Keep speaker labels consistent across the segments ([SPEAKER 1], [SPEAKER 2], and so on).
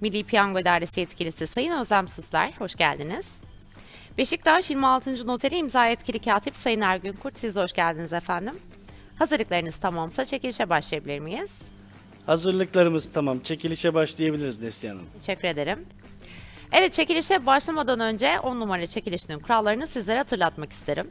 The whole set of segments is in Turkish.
[SPEAKER 1] Milli Piyango İdaresi Yetkilisi Sayın Özlem Süsler, hoş geldiniz. Beşiktaş 26. Noteri imza yetkili katip Sayın Ergün Kurt, siz hoş geldiniz efendim. Hazırlıklarınız tamamsa çekilişe başlayabilir miyiz?
[SPEAKER 2] Hazırlıklarımız tamam. Çekilişe başlayabiliriz Neslihan Hanım.
[SPEAKER 1] Teşekkür ederim. Evet çekilişe başlamadan önce 10 numara çekilişinin kurallarını sizlere hatırlatmak isterim.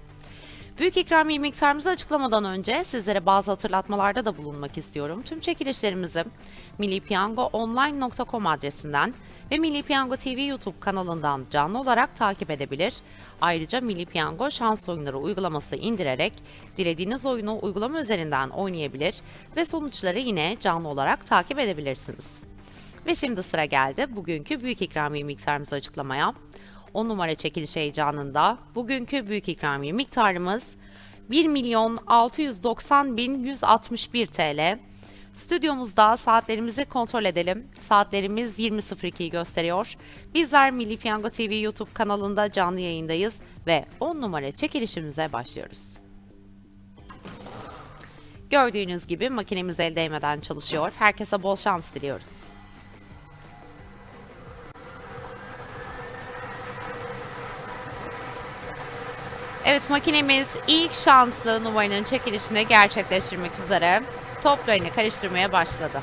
[SPEAKER 1] Büyük ikramiye miktarımızı açıklamadan önce sizlere bazı hatırlatmalarda da bulunmak istiyorum. Tüm çekilişlerimizi millipiyangoonline.com adresinden ve Milli Piyango TV YouTube kanalından canlı olarak takip edebilir. Ayrıca Milli Piyango şans oyunları uygulaması indirerek dilediğiniz oyunu uygulama üzerinden oynayabilir ve sonuçları yine canlı olarak takip edebilirsiniz. Ve şimdi sıra geldi bugünkü büyük ikramiye miktarımızı açıklamaya. 10 numara çekiliş heyecanında bugünkü büyük ikramiye miktarımız 1 milyon 690 bin 161 TL. Stüdyomuzda saatlerimizi kontrol edelim. Saatlerimiz 20.02'yi gösteriyor. Bizler Milli Piyango TV YouTube kanalında canlı yayındayız ve 10 numara çekilişimize başlıyoruz. Gördüğünüz gibi makinemiz el değmeden çalışıyor. Herkese bol şans diliyoruz. Evet makinemiz ilk şanslı numaranın çekilişini gerçekleştirmek üzere toplarını karıştırmaya başladı.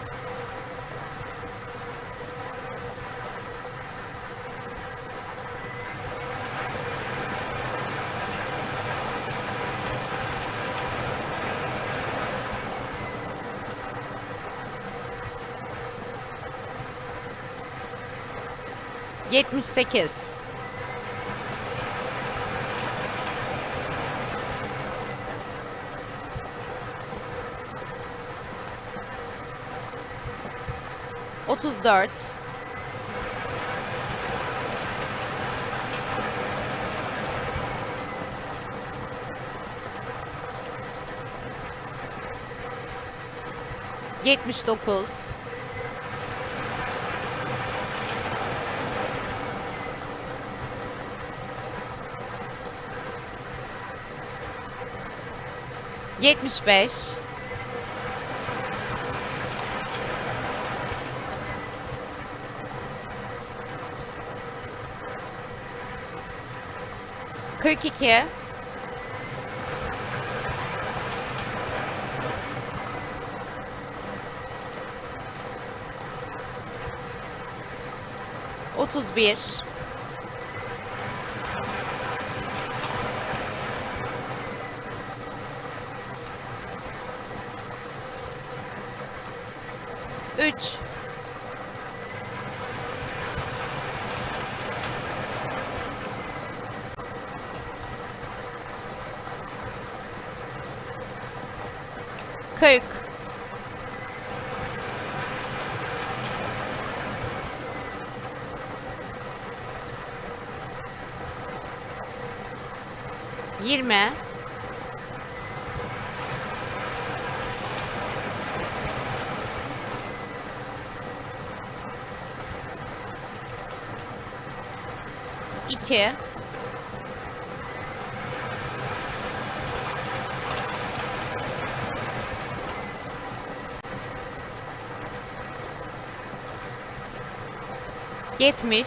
[SPEAKER 1] Yetmiş sekiz. Otuz dört. Yetmiş dokuz. Yetmiş beş. Kırk iki. Otuz bir.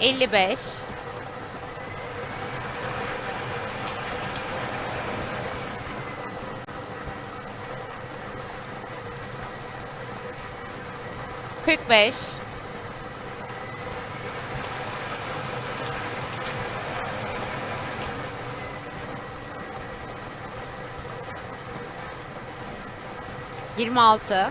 [SPEAKER 1] Üç. Kırk. Yirmi. İki.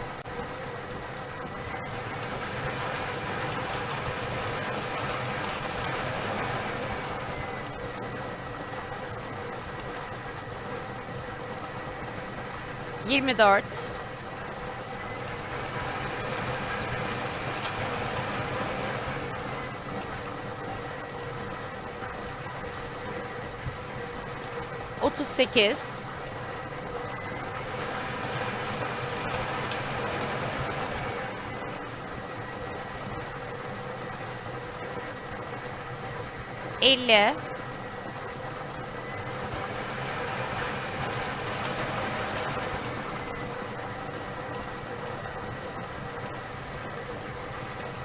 [SPEAKER 1] Yetmiş. 50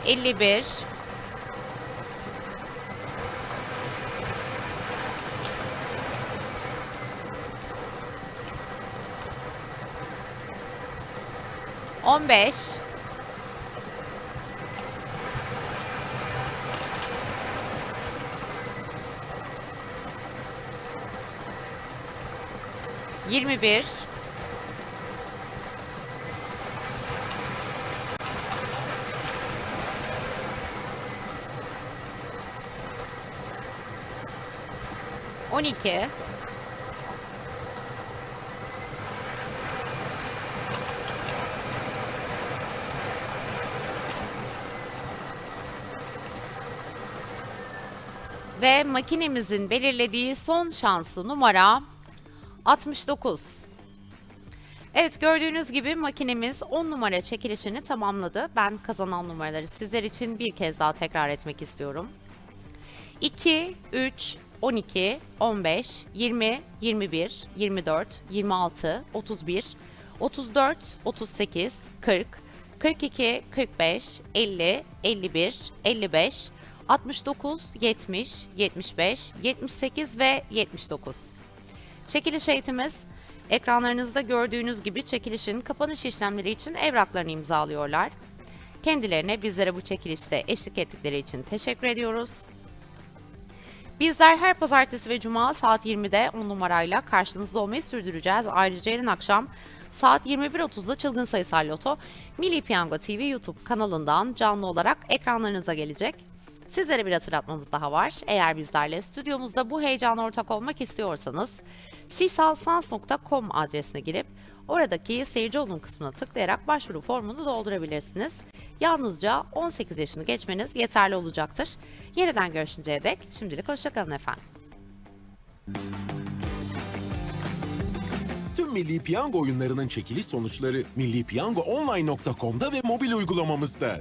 [SPEAKER 1] 51 15 21 12 ve makinemizin belirlediği son şanslı numara 69. Evet gördüğünüz gibi makinemiz 10 numara çekilişini tamamladı. Ben kazanan numaraları sizler için bir kez daha tekrar etmek istiyorum. 2, 3, 12, 15, 20, 21, 24, 26, 31, 34, 38, 40, 42, 45, 50, 51, 55, 69, 70, 75, 78 ve 79. Çekiliş eğitimiz ekranlarınızda gördüğünüz gibi çekilişin kapanış işlemleri için evraklarını imzalıyorlar. Kendilerine bizlere bu çekilişte eşlik ettikleri için teşekkür ediyoruz. Bizler her pazartesi ve cuma saat 20'de 10 numarayla karşınızda olmayı sürdüreceğiz. Ayrıca yarın akşam saat 21.30'da Çılgın Sayısal Loto Milli Piyango TV YouTube kanalından canlı olarak ekranlarınıza gelecek. Sizlere bir hatırlatmamız daha var. Eğer bizlerle stüdyomuzda bu heyecana ortak olmak istiyorsanız sisalsans.com adresine girip oradaki seyirci olun kısmına tıklayarak başvuru formunu doldurabilirsiniz. Yalnızca 18 yaşını geçmeniz yeterli olacaktır. Yeniden görüşünceye dek şimdilik hoşçakalın efendim.
[SPEAKER 3] Tüm Milli Piyango oyunlarının çekiliş sonuçları millipiyangoonline.com'da ve mobil uygulamamızda.